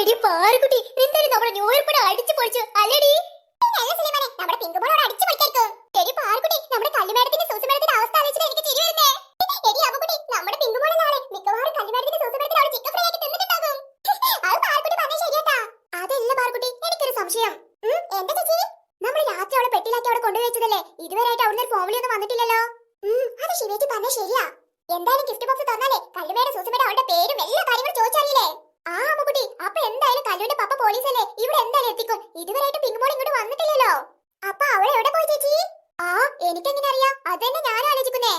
എടി പാറുകുട്ടി എന്തായാലും നമ്മുടെ ന്യൂ ഇയർ പടം അടിച്ചു പൊളിച്ചു അല്ലേടി നമ്മുടെ പിങ്ക് ബോളോട് അടിച്ചു പൊളിക്കായിരിക്കും എടി പാറുകുട്ടി നമ്മുടെ കല്ലുമേടത്തിന്റെ സൂസുമേടത്തിന്റെ അവസ്ഥ ആലോചിച്ചിട്ട് എനിക്ക് ചിരി വരുന്നേ. എടി അപ്പുകുട്ടി നമ്മുടെ പിങ്ക് ബോൾ നാളെ മിക്കവാറും കല്ലുമേടത്തിന്റെ സൂസുമേടത്തിൽ അവിടെ ചിക്കൻ ഫ്രൈ ആക്കി തിന്നിട്ടുണ്ടാകും. അത് പാറുകുട്ടി പറഞ്ഞ ശരിയാട്ടാ. അതല്ല പാറുകുട്ടി എനിക്കൊരു സംശയം. എന്താ ചേച്ചി? നമ്മൾ രാത്രി അവളെ പെട്ടിലാക്കി അവിടെ കൊണ്ടുവച്ചതല്ലേ? ഇതുവരെയായിട്ട് അവിടുന്ന് ഒരു ഫോമിലി ഒന്നും വന്നിട്ടില്ലല്ലോ. അത് ശിവേച്ചി പറഞ്ഞ ശരിയാ. എന്തായാലും ഗിഫ്റ്റ് ബോക്സ് തന്നാലേ കല്ലുമേടെ സൂസുമേടെ അവളുടെ പേരും എല്ലാ കാര്യങ്ങളും ചോദിച്ചറിയില്ലേ? കല്ലുവിന്റെ പപ്പ പോലീസല്ലേ ഇവിടെ എന്തായാലും എത്തിക്കും. ഇതുവരെയായിട്ട് പിങ്കുമോൾ ഇങ്ങോട്ട് വന്നിട്ടില്ലല്ലോ. അപ്പൊ അവൾ എവിടെ പോയി ചേച്ചി? ആ എനിക്കെങ്ങനെ അറിയാം. അതന്നെ ഞാൻ ആലോചിക്കുന്നേ.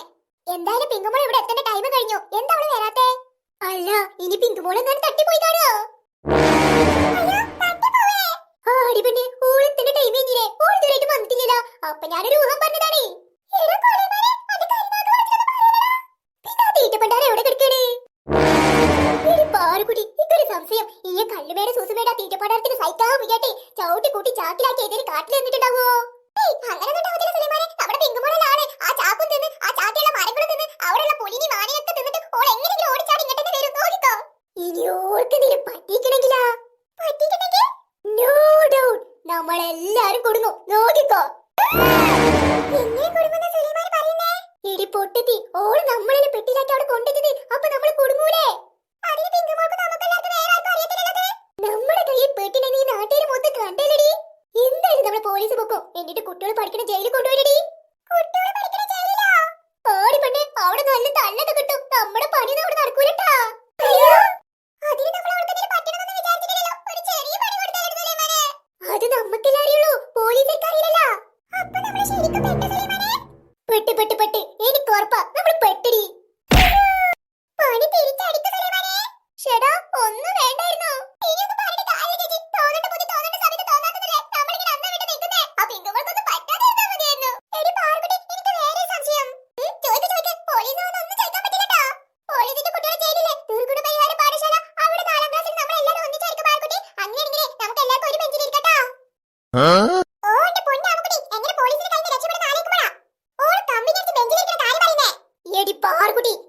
എന്തായാലും പിങ്കുമോൾ ഇവിടെ എത്തേണ്ട ടൈം കഴിഞ്ഞു. എന്താ അവൾ വരാത്തെ? അല്ല ഇനി പിങ്കുമോൾ എങ്ങാനും തട്ടിപ്പോയി കാണോ അപ്പൊ ഞാനൊരു ഊഹം പറഞ്ഞതാണേ ഓൾ നമ്മളെ പെട്ടിയിലാക്കി അവിടെ കൊണ്ടുവച്ചത്? അപ്പൊ നമ്മൾ കുടുങ്ങൂലേ? നമ്മുടെ കയ്യിൽ പെട്ടിനെ നീ നാട്ടുകാർ മൊത്തം കണ്ടല്ലടി. എന്തായാലും നമ്മൾ പോലീസ് പൊക്കും. എന്നിട്ട് കുട്ടികൾ പഠിക്കണ ജയിലിൽ കൊണ്ടുപോയിടി ഓടി പെണ്ണെ അവിടെ നല്ല തല്ലൊക്കെ കിട്ടും. നമ്മുടെ പണി അവിടെ നടക്കൂലട്ടാ.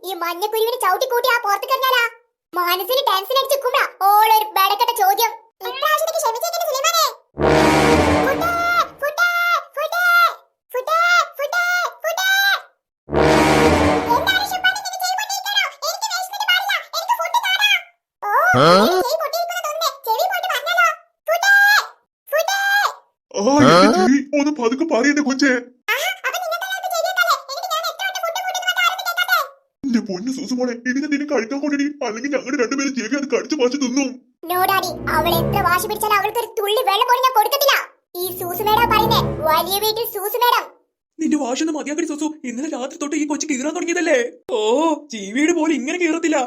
ഈ മഞ്ഞക്കുരുവിനെ ചവിട്ടി കൂട്ടി ആ പുറത്ത് കഴിഞ്ഞാലാ മനസ്സിന് ടെൻഷൻ അടിച്ചിരിക്കുമ്പോഴാ ഓളൊരു ബടക്കട്ട ചോദ്യം. ഇപ്രാവശ്യത്തേക്ക് ക്ഷമിച്ചേക്കണേ സുലൈമാനെ. ഫുഡേ, ആരും കൊച്ചേ എന്റെ പൊന്നു സൂസുമോളെ ഇതിനെ നിന്നെ കഴിക്കാൻ കൊണ്ടിടി. അല്ലെങ്കിൽ ഞങ്ങളുടെ രണ്ടുപേരും ചെവി അത് കടിച്ചു പാച്ചു തിന്നു. നോ ഡാഡി അവൾ എത്ര വാശി പിടിച്ചാലും അവൾക്ക് ഒരു തുള്ളി വെള്ളം പോലും ഞാൻ കൊടുക്കത്തില്ല ഈ സൂസു മേഡം പറയുന്നേ വലിയ വീട്ടിൽ സൂസു മേഡം. നിന്റെ വാശൊന്ന് മതിയാക്കടി സൂസു. ഇന്നലെ രാത്രി തൊട്ട് ഈ കൊച്ചു കീറാൻ തുടങ്ങിയതല്ലേ? ഓ ജീവിയുടെ പോലെ ഇങ്ങനെ കീറത്തില്ല.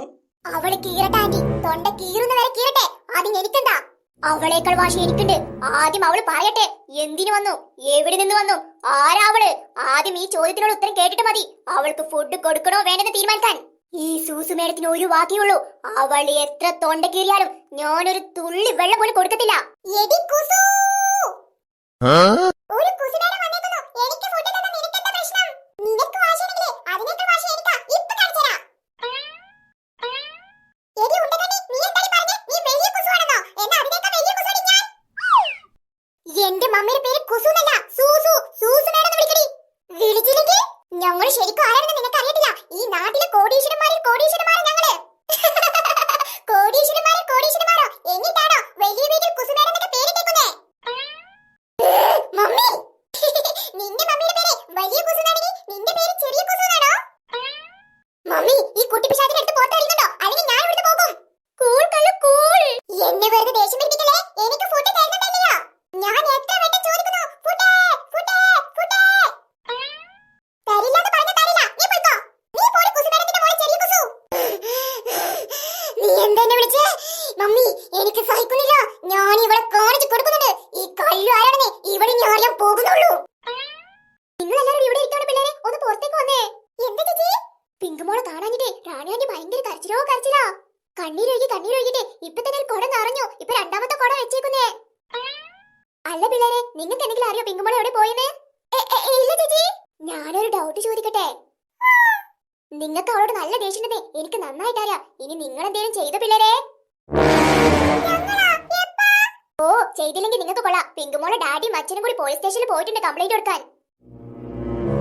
അവൾ കീറട്ടെ ആന്റി. തൊണ്ട കീറുന്ന വരെ കീറട്ടെ. ആദ്യം എനിക്കെന്താ? അവളേക്കാൾ വാശി എനിക്കുണ്ട്. ആദ്യം അവൾ പറയട്ടെ. എന്തിനു വന്നു? എവിടെ നിന്ന് വന്നു? ആരാവൾ ആദ്യം ഈ ചോദ്യത്തിനോട് ഉത്തരം കേട്ടിട്ട് മതി. അവൾക്ക് ഫുഡ് കൊടുക്കണോ വേണ്ടെന്ന് തീരുമാനിക്കാൻ. ഈ സൂസു മേഡത്തിന് ഒരു വാക്കേ ഉള്ളൂ. അവൾ എത്ര തൊണ്ട കീറിയാലും ഞാനൊരു തുള്ളി വെള്ളം പോലും കൊടുക്കത്തില്ല. എടി കുസു! ഒരു കുസുമേടം വന്നേക്കുന്നു എനിക്ക് ഫുഡ് തന്ന നിനക്കെന്താ പ്രശ്നം നിനക്ക് വാശിയാണെങ്കിലേ അതിനേക്കാൾ വാശി എനിക്കാ ഇപ്പൊ കാണിച്ചുതരാം എടി ഉണ്ടകണ്ണി, നീ എന്താടി പറഞ്ഞേ? നീ വലിയ കുസുവാണെന്നോ? എന്നാ അതിനേക്കാൾ വലിയ കുസുവാടി ഞാൻ. എന്റെ മമ്മിയുടെ പേര് കുസു എന്നല്ല, സൂസു. സൂസു മേഡം എന്ന് വിളിക്കടി. വിളിച്ചില്ലെങ്കിൽ ഞങ്ങൾ ശരിക്കും ആരാണെന്ന് നിനക്ക് അറിയത്തില്ല ഈ നാട്ടിലെ കോടീശ്വരന്മാരിൽ കോടീശ്വരന്മാരാ ഞങ്ങൾ കോടീശ്വരന്മാരിൽ കോടീശ്വരന്മാരോ എന്നിട്ടാണോ വലിയ വീട്ടിൽ കുസുമേടം എന്നൊക്കെ പേരിട്ടേക്കുന്നേ മമ്മി നിന്റെ മമ്മിയുടെ പേര് വലിയ കുസുനാണെങ്കിൽ നിന്റെ പേര് ചെറിയ കുസുനാണോ മമ്മി ഈ കുട്ടി പിശാചിനെ എടുത്ത് പുറത്തെറിയുന്നുണ്ടോ അല്ലെങ്കിൽ ഞാൻ ഇവിടുന്ന് പോകും കൂൾ കള്ളു കൂൾ എന്നെ വെറുതെ ദേഷ്യം പിടിപ്പിക്കലേ എനിക്ക് ഫുഡ് തരുന്നുണ്ടല്ലോ ഞാൻ എത്ര വട്ടം ചോദിക്കുന്നു ഫുഡ് ഫുഡ് ഫുഡ് തരില്ലാന്ന് പറഞ്ഞ തരില്ല നീ പോയിക്കോ നീ പോടി കുസുമേടത്തിന്റെ മോളെ ചെറിയ കുസു നീ എന്താ എന്നെ വിളിച്ചേ മമ്മി എനിക്ക് സഹിക്കുന്നില്ല. ഞാൻ ഇവിടെ കാണിച്ചു കൊടുക്കുന്നുണ്ട്. ഈ കല്ലു ആരാണെന്ന്? ഇവിടെ ഞാൻ അറിയാൻ പോകുന്നുള്ളൂ. നിങ്ങൾ എല്ലാവരും ഇവിടെ ഇരിക്കാണ് പിള്ളേരെ? ഒന്ന് പുറത്തേക്ക് വന്നേ. എന്താ ചേച്ചി? പിങ്കുമോളെ കാണാഞ്ഞിട്ടേ റാണിയാണ്ടി ഭയങ്കര കരച്ചിലോ കരച്ചിലാ. കണ്ണീരൊഴുകി കണ്ണീരൊഴുകിട്ട് ഇപ്പൊ തന്നെ കുട നിറഞ്ഞു. ഇപ്പൊ രണ്ടാമത്തെ കുട വെച്ചേക്കുന്നേ. അല്ല പിള്ളേരെ നിങ്ങൾക്ക് എന്തെങ്കിലും അറിയോ പിങ്കുമോളെ എവിടെ പോയെന്ന്? ഇല്ല ചേച്ചി. ഞാനൊരു ഡൗട്ട് ചോദിക്കട്ടെ? നിങ്ങൾക്ക് അവളോട് നല്ല ദേഷ്യമുണ്ടെന്നേ എനിക്ക് നന്നായിട്ട് അറിയാം ഇനി നിങ്ങൾ എന്തെങ്കിലും ചെയ്ത പിള്ളേരെ? ഓ ചെയ്തില്ലെങ്കിൽ നിങ്ങൾക്ക് കൊള്ളാം. പിങ്കുമോളെ ഡാഡിയും അച്ഛനും കൂടി പോലീസ് സ്റ്റേഷനിൽ പോയിട്ടുണ്ട് കംപ്ലൈന്റ് കൊടുക്കാൻ.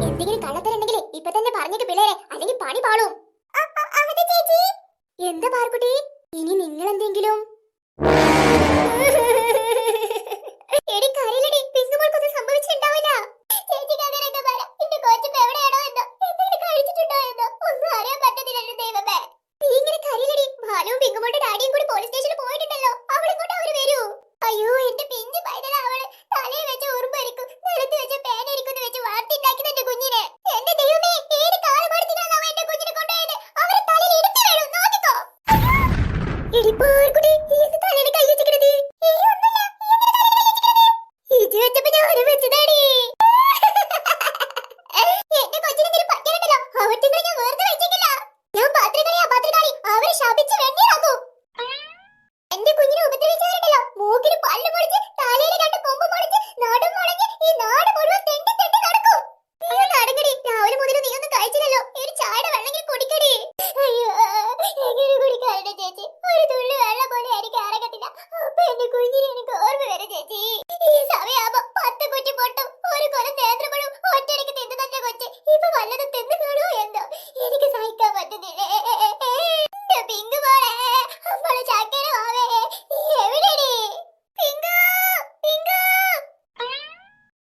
എന്തെങ്കിലും കള്ളത്തരുണ്ടെങ്കിൽ ഇപ്പൊ തന്നെ പറഞ്ഞിട്ട് പിള്ളേരെ അല്ലെങ്കിൽ പണി പാളും. എന്താ പാർക്കുട്ടി ഇനി നിങ്ങൾ എന്തെങ്കിലും എടി കരയിലടി പിങ്കുമോൾക്കൊന്നും സംഭവിച്ചിട്ടുണ്ടാവില്ല ചേച്ചിക്ക് അങ്ങനെയൊക്കെ പറ എന്റെ കൊച്ചിപ്പോ എവിടെയാണോ എന്തോ എന്തെങ്കിലും കഴിച്ചിട്ടുണ്ടോ എന്തോ ഒന്നും അറിയാൻ പറ്റുന്നില്ലല്ലോ ദൈവമേ നീ ഇങ്ങനെ കരയിലടി ഭാനുവും പിങ്കുമോളുടെ ഡാഡിയും കൂടി പോലീസ് സ്റ്റേഷനിൽ പോയിട്ടുണ്ടല്ലോ അവിടെ കൊണ്ട് അവർ വരൂ അയ്യോ എന്റെ പൈതൽ അവൾ തലയിൽ വെച്ച് ഉറുമ്പരിക്കും നിലത്ത് വെച്ച് പേനരിക്കും വെച്ച് വളർത്തിണ്ടാക്കുന്ന എന്റെ കുഞ്ഞിനെ എന്റെ ദൈവമേ ഏത് കാലമാടത്തിനാണ് അവൻ എന്റെ കുഞ്ഞിനെ കൊണ്ടുപോയത് അവരെ തലയിൽ ഇടിച്ചു വീഴും നോക്കിക്കോ ഇടിപ്പോർക്കുടി ഏത് തലയിൽ കൈ വെച്ചിക്കണത് ഇത് വെച്ചപ്പോ ഞാനും വെച്ചതാടി എന്റെ കൊച്ചിനെ എന്തെങ്കിലും പറ്റിയിട്ടുണ്ടല്ലോ അവറ്റിനെ ഞാൻ വെറുതെ വെച്ചിട്ടില്ല ഞാൻ പാത്രക്കാരിയാ പാത്രക്കാരി അവരെ ശപിച്ച് വെണ്ണീറാക്കും എന്റെ കുഞ്ഞിനെ ഉപദ്രവിച്ചവരുണ്ടല്ലോ മൂക്കിന് പല്ല് പൊളിച്ച് തലയിൽ രണ്ട് കൊമ്പ് പൊളിച്ച് നടും മുളഞ്ഞ് ഈ നാട് മുഴുവൻ തെണ്ടി തെണ്ടി നടക്കും നീ ഒന്ന് അടങ്ങടി രാവിലെ മുതൽ നീ ഒന്നും കഴിച്ചില്ലല്ലോ ഒരു ചായയുടെ വെള്ളം കുടിക്കടി അയ്യോ എങ്ങനെ കുടിക്കാറുണ്ട് ചേച്ചി ഒരു തുള്ളി വെള്ളം പോലെ എനിക്ക് അറങ്ങത്തില്ല അപ്പൊ എന്റെ കുഞ്ഞിനെ എനിക്ക് ഓർമ്മ വരും ചേച്ചി ഈ സമയമാകുമ്പോ പത്ത് കുറ്റി പൊട്ടും ഒരു കൊലം നേന്ത്രപ്പഴം ഒറ്റയടിക്ക് തിന്നു തന്നെ കൊച്ച് ഇപ്പൊ വല്ലതും തിന്നു കാണുമോ എന്തോ എനിക്ക് സഹിക്കാൻ പറ്റുന്നില്ലേ എന്റെ പിങ്കു മോളെ അമ്മൾ ചക്കര മാവേ നീ എവിടെടി പിങ്കു പിങ്കു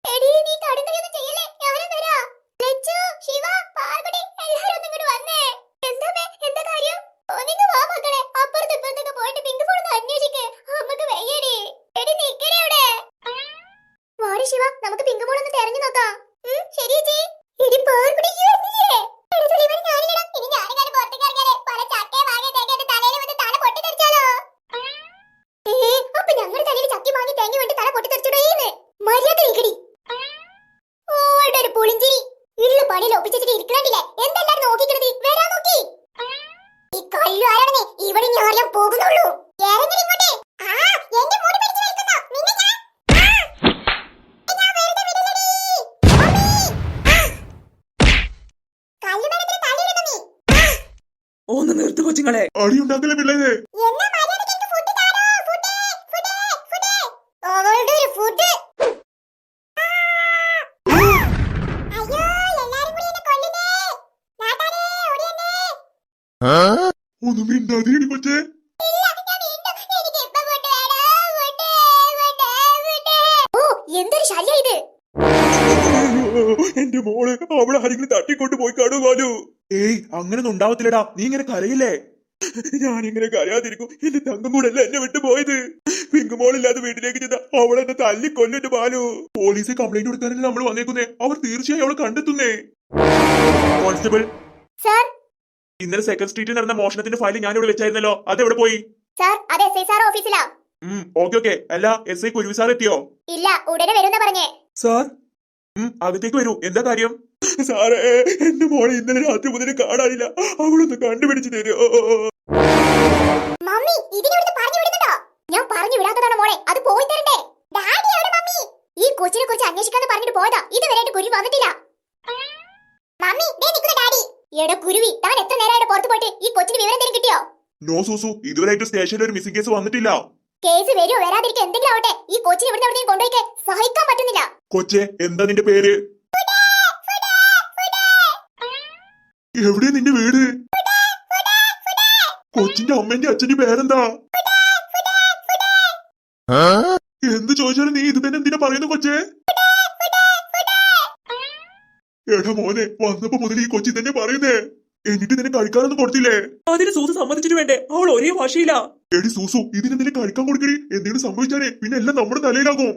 എടി നീ കടുന്നൊന്നും ചെയ്യല്ലേ ഞാനും വരാ ലച്ചു ശിവ പാർവതി എല്ലാരും ഒന്ന് ഇങ്ങോട്ട് വന്നേ എന്താ മേ എന്താ കാര്യം ഒന്നിങ്ങ് വാ മക്കളെ അപ്പുറത്ത് ഇപ്പുറത്തൊക്കെ പോയിട്ട് പിങ്കു ഫോൺ ഒന്ന് അന്വേഷിക്ക് അമ്മയ്ക്ക് വയ്യടി എടി നിക്കടി അവിടെ വാടി ശിവ നമുക്ക് പിങ്കു മോൾ ഒന്ന് തെരഞ്ഞു നോക്കാം ഉം, ശരി ചേച്ചി എടി പാർവതി ഈ വരുന്നില്ലേ എടി സുലൈമാൻ ഞാനില്ലടാ ഇനി ഞാനിങ്ങനെ പുറത്തേക്ക് ഇറങ്ങിയാലേ പല ചക്കയെ വാങ്ങി തേങ്ങ എന്റെ തലയിൽ വന്ന് തല പൊട്ടിത്തെറിച്ചാലോ ഏ അപ്പൊ ഞങ്ങൾ തലയിൽ ചക്കി വാങ്ങി തേങ്ങ വേണ്ടി തല പൊട്ടിത്തെറിച്ചിടേന്ന് മര്യാദ ഓടെ ഒരു പുളിഞ്ചിരി. ഉള്ള പണിയിൽ ഒപ്പിച്ചിട്ട് ഇരിക്കണില്ലേ എന്തെല്ലാം നോക്കിക്കണത്? വരാൻ നോക്കി. ഈ കല്ലു ആരാണെന്നേ? ഇവിടെ ഞാൻ അറിയാൻ പോകുന്നുള്ളൂ. ഇറങ്ങടി ഇങ്ങോട്ട്. ആ എന്റെ മൂടി പിടിച്ച് നിൽക്കുന്നു നിന്നെ ഞാൻ. ഒന്ന് നിർത്തു കൊച്ചുങ്ങളെ. അടിയുണ്ടാക്കല്ലേ പിള്ളേരെ എന്നാ മര്യാദയ്ക്ക് എനിക്ക് ഫുഡ് താരോ? Food, food, food. അവളുടെ ഒരു ഫുഡ്. അയ്യോ, എല്ലാരും കൂടി എന്നെ കൊല്ലുന്നേ. നാട്ടാരേ, ഓടി വന്നേ. ഒന്നും മിണ്ടാതിരി കൊച്ചേ എന്തൊരു ശല്യം ഇത്? എന്റെ മോൾ അവളെ ആരെങ്കിലും തട്ടിക്കൊണ്ട് പോയി കാണു ബാലു? ഏയ് അങ്ങനൊന്നും ഉണ്ടാവത്തില്ലടാ. നീ ഇങ്ങനെ കരയില്ലേ? ഞാൻ ഇങ്ങനെ കരയാതിരിക്കും. എന്റെ തങ്കം കൂടല്ല എന്നെ വിട്ടു പോയത്? പിങ്കുമോളില്ലാതെ വീട്ടിലേക്ക് ചെന്ന അവളെ എന്നെ തല്ലി കൊല്ലിട്ട് ബാലു. പോലീസ് കംപ്ലൈന്റ് കൊടുക്കാനല്ലേ നമ്മൾ വന്നേക്കുന്നേ. അവർ തീർച്ചയായും അവളെ കണ്ടെത്തുന്നേ. കോൺസ്റ്റബിൾ. സാർ ഇന്നലെ സെക്കൻഡ് സ്ട്രീറ്റിൽ നടന്ന മോഷണത്തിന്റെ ഫയൽ ഞാൻ ഇവിടെ വെച്ചായിരുന്നല്ലോ പോയി? സാർ അത് എസ് ഐ സാർ ഓഫീസിലാ ഉം ഓക്കെ ഓക്കെ അല്ല എസ് ഐ കുരുവി സാർ എത്തിയോ? ഇല്ല ഉടനെ വരുന്ന പറഞ്ഞേ. സാർ ഉം അകത്തേക്ക് വരൂ. എന്താ കാര്യം? സാറേ എന്റെ മോളെ ഇന്നലെ രാത്രി മുതൽ കാണാനില്ല. അവളൊന്ന് കണ്ടുപിടിച്ച് തരുമോ മമ്മി ഇതിനോട് പറഞ്ഞു വിടുന്നുണ്ടോ? ഞാൻ പറഞ്ഞു വിടാത്തതാണ് മോളെ? അത് പോയി തരണ്ടേ. ഡാഡി എവിടെ മമ്മി. ഈ കൊച്ചിനെ കുറിച്ച് അന്വേഷിക്കാന്ന് പറഞ്ഞിട്ട് പോയതാ. ഇതുവരെയായിട്ട് കുരുവി വന്നിട്ടില്ല. മമ്മി ദേ നിൽക്കുന്ന ഡാഡി എടാ കുരുവി താൻ എത്ര നേരമായിട്ട് പുറത്തു പോയിട്ട് ഈ കൊച്ചിന് വിവരം എന്തെങ്കിലും കിട്ടിയോ? നോ സൂസു. ഇതുവരെയായിട്ട് സ്റ്റേഷനിൽ ഒരു മിസ്സിംഗ് കേസ് വന്നിട്ടില്ല. കേസ് വരുമോ വരാതിരിക്കും എന്തെങ്കിലും ആവട്ടെ? ഈ കൊച്ചിനെ ഇവിടുന്ന് എവിടെയും കൊണ്ടുപോയിക്കെ സഹിക്കാൻ പറ്റുന്നില്ല. കൊച്ചെ എന്താ നിന്റെ പേര്? എവിടെയാ നിന്റെ വീട്? കൊച്ചിന്റെ അമ്മന്റെ അച്ഛന്റെ പേരെന്താ? എന്ത് ചോദിച്ചാലും നീ ഇത് തന്നെ എന്തിനാ പറയുന്നു കൊച്ചേ? എടാ മോനെ വന്നപ്പോ മുതൽ ഈ കൊച്ചി തന്നെ പറയുന്നേ. എന്നിട്ട് നിന്നെ കഴിക്കാനൊന്നും കൊടുത്തില്ലേ? അതിന് സൂസു സമ്മതിച്ചിട്ട് വേണ്ടേ? അവൾ ഒരേ ഭാഷയില്ല എടി സൂസു ഇതിന് നിന്നെ കഴിക്കാൻ കൊടുക്കടി. എന്തെങ്കിലും സംഭവിച്ചാലേ പിന്നെ എല്ലാം നമ്മുടെ തലയിലാകും.